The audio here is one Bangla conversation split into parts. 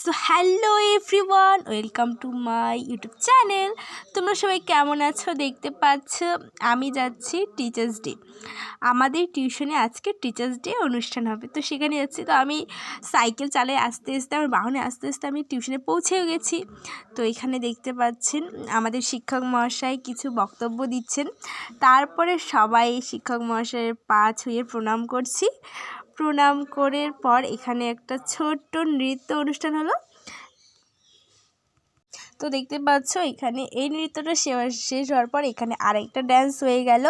So hello everyone, welcome to my YouTube channel. তোমরা সবাই কেমন আছো? দেখতে পাচ্ছ, আমি যাচ্ছি টিচার্স ডে। আমাদের টিউশনে আজকে টিচার্স ডে অনুষ্ঠান হবে। তো সেখানে যাচ্ছি। তো আমি সাইকেল চালাই আস্তে আস্তে, আমার বাহনে আস্তে আস্তে আমি টিউশনে পৌঁছেও গেছি। তো এখানে দেখতে পাচ্ছেন, আমাদের শিক্ষক মহাশয় কিছু বক্তব্য দিচ্ছেন। তারপরে সবাই শিক্ষক মহাশয়ের পা ছুঁয়ে প্রণাম করছি। প্রণাম করার পর এখানে একটা ছোট্ট নৃত্য অনুষ্ঠান হলো। তো দেখতে পাচ্ছ, এখানে এই নৃত্যটা শেষ হওয়ার পর এখানে আরেকটা ড্যান্স হয়ে গেল।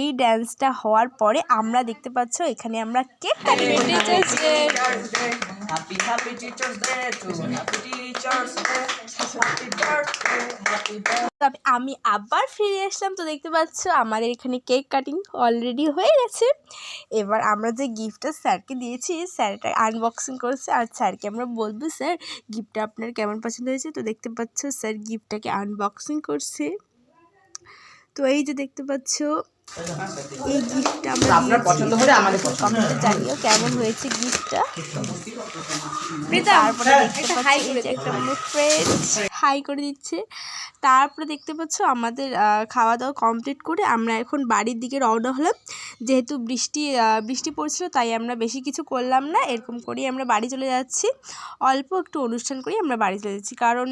এই ড্যান্সটা হওয়ার পরে আমরা দেখতে পাচ্ছ, এখানে আমরা cake cutting Happy, happy Teacher's Day to Happy Teacher's Day. Happy birthday, happy birthday. তবে আমি আবার ফিরে আসলাম তো দেখতে পাচ্ছ আমাদের এখানে কেক কাটিং অলরেডি হয়ে গেছে। এবার আমরা যে গিফটটা স্যারকে দিয়েছি স্যারটা আনবক্সিং করছে আর স্যারকে আমরা বলব স্যার গিফটটা আপনার কেমন পছন্দ হয়েছে? তো দেখতে পাচ্ছ স্যার গিফটটাকে আনবক্সিং করছে। তো এই যে দেখতে পাচ্ছ এই গিফটটা আমরা আপনার পছন্দ হলে আমাদের পছন্দ। কমেন্টে জানিও কেমন হয়েছে গিফটটা। তারপরে দেখতে পাচ্ছ এই যে একটা আমার ফ্রেন্ড হাই করে দিচ্ছে। তারপরে দেখতে পাচ্ছ আমাদের খাওয়া দাওয়া কমপ্লিট করে আমরা এখন বাড়ির দিকে রওনা হলাম। যেহেতু বৃষ্টি বৃষ্টি পড়ছিল তাই আমরা বেশি কিছু করলাম না। এরকম করেই আমরা বাড়ি চলে যাচ্ছি। অল্প একটু অনুষ্ঠান করেই আমরা বাড়ি চলে যাচ্ছি। কারণ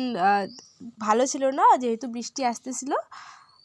ভালো ছিল না যেহেতু বৃষ্টি আসতেছিল।